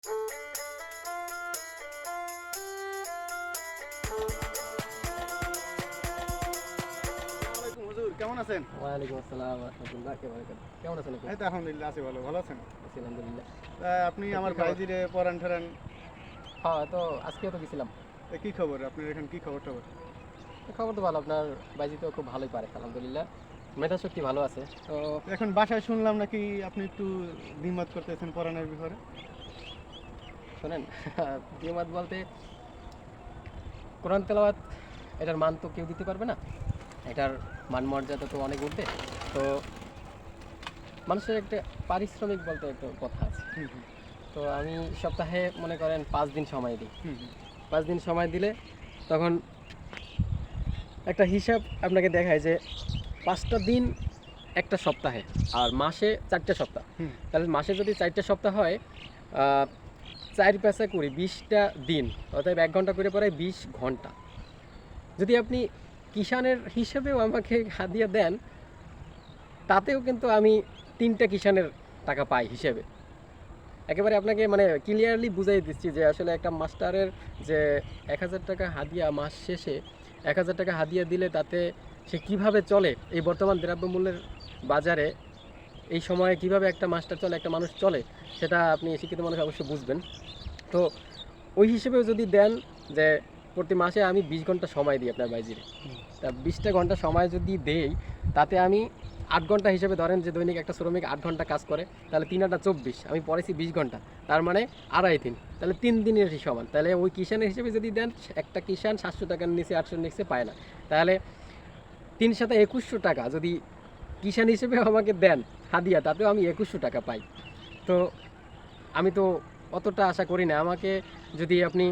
আসসালামু আলাইকুম হুজুর কেমন আছেন? ওয়ালাইকুম আসসালাম রহমতুল্লাহ কেমন আছেন আপনি? এই তো আলহামদুলিল্লাহ আছি ভালো ভালো আছেন? আলহামদুলিল্লাহ। আপনি আমার ভাইজিরে পরান ঠেরান। হ্যাঁ তো আজকেও তো গেছিলাম। কি খবর? আপনার এখন কি খবর টবর? খবর তো ভালো আপনার বাইজি তো খুব ভালোই পারে আলহামদুলিল্লাহ। মেধা শক্তি ভালো আছে তো এখন বাসায় শুনলাম নাকি আপনি একটু দ্বিমত করতেছেন পরানের ব্যাপারে? শোনেন দিমাত বলতে কোরআন তেলাওয়াত এটার মান তো কেউ দিতে পারবে না। এটার মান মর্যাদা তো অনেক উঠবে। তো মানুষের একটা পারিশ্রমিক বলতে একটা কথা আছে। তো আমি সপ্তাহে মনে করেন পাঁচ দিন সময় দিই। পাঁচ দিন সময় দিলে তখন একটা হিসাব আপনাকে দেখায় যে পাঁচটা দিন একটা সপ্তাহে আর মাসে চারটে সপ্তাহ। তাহলে মাসে যদি চারটে সপ্তাহ হয় চার পেঁচা করি, বিশটা দিন। অর্থাৎ এক ঘণ্টা করে পরে বিশ ঘণ্টা। যদি আপনি কিষানের হিসেবেও আমাকে হাদিয়া দেন, তাতেও কিন্তু আমি তিনটা কিষানের টাকা পাই হিসেবে। একেবারে আপনাকে মানে ক্লিয়ারলি বুঝাই দিচ্ছি যে আসলে একটা মাস্টারের যে এক হাজার টাকা হাদিয়া মাস শেষে এক হাজার টাকা হাদিয়া দিলে তাতে সে কীভাবে চলে এই বর্তমান দ্রব্যমূল্যের বাজারে এই সময়ে কীভাবে একটা মাস্টার চলে, একটা মানুষ চলে, সেটা আপনি শিক্ষিত মানুষ অবশ্যই বুঝবেন। তো ওই হিসেবেও যদি দেন যে প্রতি মাসে আমি বিশ ঘণ্টা সময় দিই আপনার বাইজিরে তা বিশটা ঘণ্টা সময় যদি দেই, তাতে আমি আট ঘণ্টা হিসেবে ধরেন যে দৈনিক একটা শ্রমিক আট ঘণ্টা কাজ করে, তাহলে তিন আটটা চব্বিশ, আমি পড়েছি বিশ ঘণ্টা, তার মানে আড়াই দিন, তাহলে তিন দিনের সমান তাহলে ওই কিষানের হিসেবে যদি দেন, একটা কিষান সাতশো টাকার নিচে আটশো নিচে পায় না। তাহলে তিন সাথে একুশশো টাকা যদি কিষান হিসেবে আমাকে দেন হাদিয়া, তাতেও আমি একুশশো টাকা পাই। তো আমি তো অতটা আশা করি না। আমাকে যদি আপনি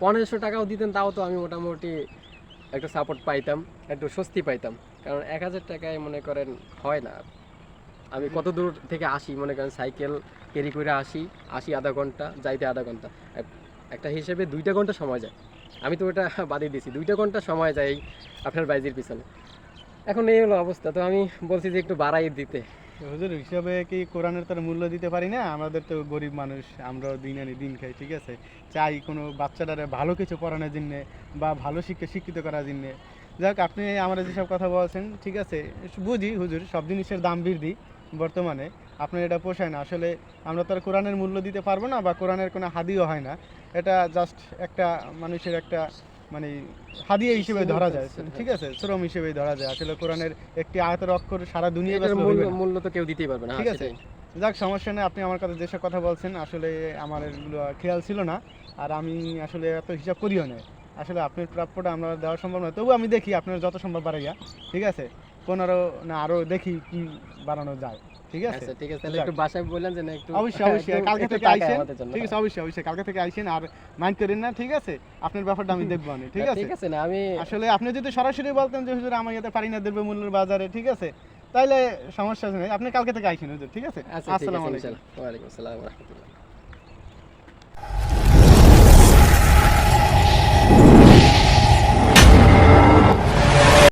পনেরোশো টাকাও দিতেন, তাও তো আমি মোটামুটি একটু সাপোর্ট পাইতাম, একটু স্বস্তি পাইতাম। কারণ এক হাজার টাকায় মনে করেন হয় না। আমি কত দূর থেকে আসি? মনে করেন সাইকেল ক্যারি করে আসি আসি আধা ঘণ্টা, যাইতে আধা ঘণ্টা। একটা হিসেবে দুইটা ঘণ্টা সময় যায়। আমি তো ওটা বাদই দিয়েছি দুইটা ঘণ্টা সময় যায় আপনার বাইজির পিছনে। এখন এই হলো অবস্থা, তো আমি বলছি যে একটু বাড়াই দিতে। হুজুর, হিসাবে কি কোরআনের তার মূল্য দিতে পারি না? আমাদের তো গরিব মানুষ আমরাও দিন আনি দিন খাই, ঠিক আছে? চাই কোনো বাচ্চাটারে ভালো কিছু পড়ানোর জন্যে বা ভালো শিক্ষা শিক্ষিত করার জন্যে। যাক, আপনি আমরা যেসব কথা বলছেন, ঠিক আছে? বুঝি হুজুর, সব জিনিসের দাম বৃদ্ধি বর্তমানে। আপনার এটা পোষায় না। আসলে আমরা তো আর কোরআনের মূল্য দিতে পারব না বা কোরআনের কোনো হাদিও হয় না। এটা জাস্ট একটা মানুষের একটা মানে হাদিয়া হিসেবে ধরা যায়। ঠিক আছে? শ্রম হিসেবে ধরা যায়। আসলে কোরআনের একটি আয়তের অক্ষর সারা দুনিয়া মূল্য তো কেউ দিতেই পারবে না। ঠিক হ্যাঁ, আছে। যাক সমস্যা নেই। আপনি আমার কাছে যেসব কথা বলছেন আসলে আমার এগুলো খেয়াল ছিল না। আর আমি আসলে এত হিসাব করিও না আসলে আপনার প্রাপ্যটা আমরা দেওয়া সম্ভব নয়। তবু আমি দেখি আপনার যত সম্ভব বাড়াইয়া। ঠিক আছে? পনেরো না আরও দেখি কি বাড়ানো যায়। ঠিক আছে? আচ্ছা ঠিক আছে তাহলে একটু বাসায় বললেন যে না একটু অবশ্যই অবশ্যই কালকে থেকে ঠিক আছে অবশ্যই অবশ্যই কালকে থেকে আর মাইন্ড করেন না ঠিক আছে? আপনার ব্যাপারটা আমি দেখব না ঠিক আছে? ঠিক আছে না আমি আসলে আপনি যদি সরাসরি বলতেন যে হুজুর আমার ইয়াতে পারি না দ্রব্য মূল্যের বাজারে ঠিক আছে? তাইলে সমস্যা নেই আপনি কালকে থেকে আইসেন হুজুর ঠিক আছে? আচ্ছা আসসালামু আলাইকুম। ইনশাআল্লাহ ওয়া আলাইকুম আসসালাম ওয়া রাহমাতুল্লাহ।